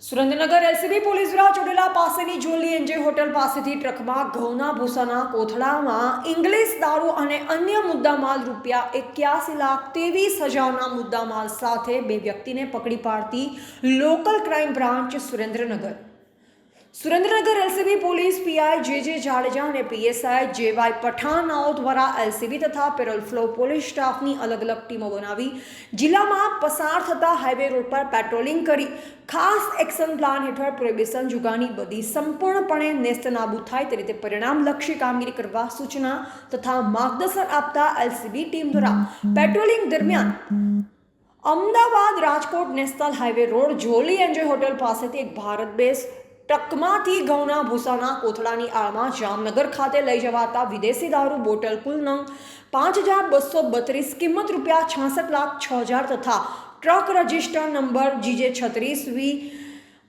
Surendranagar LCB police દ્વારા ચોટેલા પાસેની જોલી enjoy hotel પાસેથી ટ્રકમાં ઘઉંના ભૂસાના કોથળામાં ઇંગ્લિશ દારૂ અને અન્ય મુદ્દામાલ રૂપિયા એક્યાસી લાખ ત્રેવીસ હજારના મુદ્દામાલ સાથે બે વ્યક્તિને પકડી પાડતી local crime branch Surendranagar. Surendranagar LCB police PI J J Jadeja અને પીએસઆઈ જે વાય પઠાણાઓ દ્વારા એલસીબી તથા પેરોલ ફ્લો પોલીસ સ્ટાફની અલગ અલગ ટીમો બનાવી જિલ્લામાં પસાર થતા હાઈવે રોડ પર પેટ્રોલિંગ કરી ખાસ એક્શન પ્લાન હેઠળ પ્રોહિબિશન જુગાની બધી સંપૂર્ણપણે નેસ્ત નાબૂદ થાય તે રીતે પરિણામલક્ષી કામગીરી કરવા સૂચના તથા માર્ગદર્શન આપતા એલસીબી ટીમ દ્વારા પેટ્રોલિંગ દરમિયાન Ahmedabad Rajkot national highway road jolly enjoy hotel પાસેથી એક ભારત બેઝ ટ્રકમાંથી ઘઉંના ભૂસાના કોથળાની આળમાં જામનગર ખાતે લઈ જવાતા વિદેશી દારૂ બોટલ કુલ નંગ પાંચ હજાર બસો બત્રીસ કિંમત રૂપિયા છાસઠ લાખ છ હજાર તથા ટ્રક રજિસ્ટર નંબર જીજે છત્રીસ વી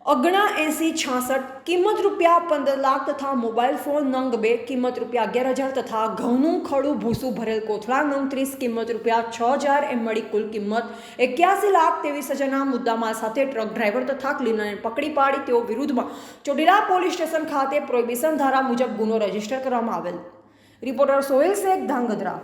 અગણા એંસી છાસઠ કિંમત રૂપિયા પંદર લાખ તથા મોબાઈલ ફોન નંગ બે કિંમત રૂપિયા અગિયાર હજાર તથા ઘઉંનું ખડું ભૂસું ભરેલ કોથળા નંગ ત્રીસ કિંમત રૂપિયા છ હજાર એમ મળી કુલ કિંમત એક્યાસી લાખ ત્રેવીસ હજારના મુદ્દામાં સાથે ટ્રક ડ્રાઈવર તથા ક્લીનરને પકડી પાડી તેઓ વિરુદ્ધમાં ચોટીલા પોલીસ સ્ટેશન ખાતે પ્રોહિબિશન ધારા મુજબ ગુનો રજિસ્ટર કરવામાં આવેલ. રિપોર્ટર સોહેલ શેખ, ધાંગધ્રા.